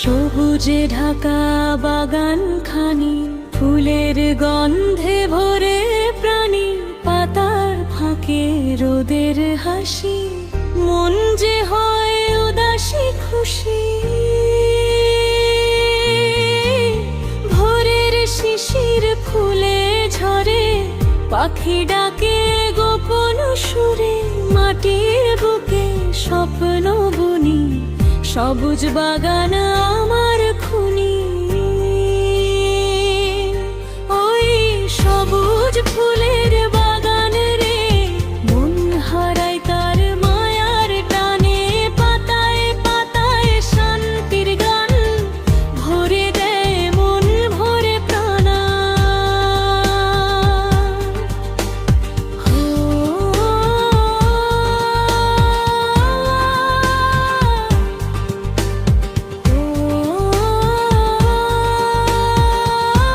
সবুজে ঢাকা বাগান খানি ফুলের গন্ধে ভরে প্রাণী, পাতার ফাঁকে রোদের হাসি, মন যে হয় উদাসী খুশি। ভোরের শিশির ফুলে ঝরে, পাখি ডাকে গোপন সুরে, মাটির বুকে স্বপ্ন সবুজ বাগান আমার খুনি। ওই সবুজ ফুলের